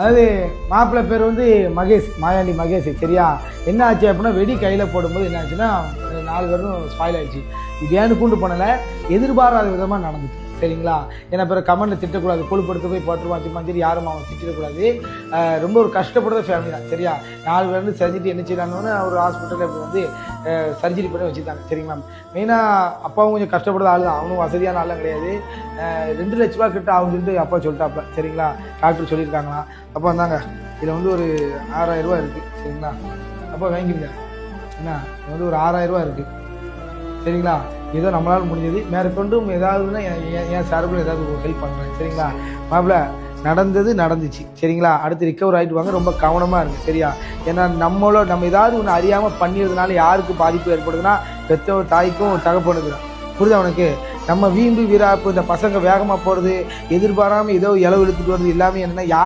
அதாவது மாப்பிள்ளை பேர் வந்து மகேஷ் மாயாண்டி மகேஷ் சரியா? என்ன ஆச்சு அப்படின்னா வெடி கையில் போடும்போது என்ன ஆச்சுன்னா நாலு பேரும் ஸ்பாயில் ஆயிடுச்சு. இது ஏன்னு கூண்டு போனலை எதிர்பாராத விதமாக நடந்துச்சு. சரிங்களா? ஏன்னா பிறகு கமெண்ட்டில் திட்டக்கூடாது கூழுப்படுத்து போய் போட்டுருவான் சும்மா சரி யாரும் அவன் திட்டக்கூடாது. ரொம்ப ஒரு கஷ்டப்படுற ஃபேமிலி தான் சரியா? நாலு பேர் வந்து செஞ்சுட்டு என்ன செய்யலான்னு ஒரு ஹாஸ்பிட்டலில் இப்போ வந்து சர்ஜரி பண்ணி வச்சுருந்தாங்க சரிங்களா? மெயினாக அப்பாவும் கொஞ்சம் கஷ்டப்படுற ஆள் தான் அவனும் வசதியான ஆளும் கிடையாது. ரெண்டு லட்ச ரூபா கிட்ட அவங்க இருந்து அப்பா சொல்லிட்டாப்ல சரிங்களா? டாக்டர் சொல்லியிருக்காங்களா அப்போ வந்தாங்க இதில் வந்து ஒரு ஆறாயிரம் ரூபா இருக்குது சரிங்களா? அப்போ வாங்கிடுங்க என்ன? இது வந்து ஒரு ஆறாயிரரூபா இருக்குது சரிங்களா? ஏதோ நம்மளால் முடிஞ்சது. மேற்கொண்டும் ஏதாவதுன்னா என் சார்பில் ஏதாவது ஹெல்ப் பண்ணுறேன் சரிங்களா? மாப்பிள்ள நடந்தது நடந்துச்சு. சரிங்களா? அடுத்து ரிக்கவர் ஆகிட்டு வாங்க. ரொம்ப கவனமாக இருக்குது சரியா? ஏன்னா நம்மளோ நம்ம ஏதாவது ஒன்று அறியாமல் பண்ணிடுறதுனால யாருக்கு பாதிப்பு ஏற்படுதுன்னா பெற்ற தாய்க்கும் தகப்பனுக்கு தான் அவனுக்கு உனக்கு? நம்ம வீம்பு வீராப்பு இந்த பசங்க வேகமாக போகிறது எதிர்பாராமல் ஏதோ இளவு இழுத்துட்டு வர்றது எல்லாமே என்னென்னா யா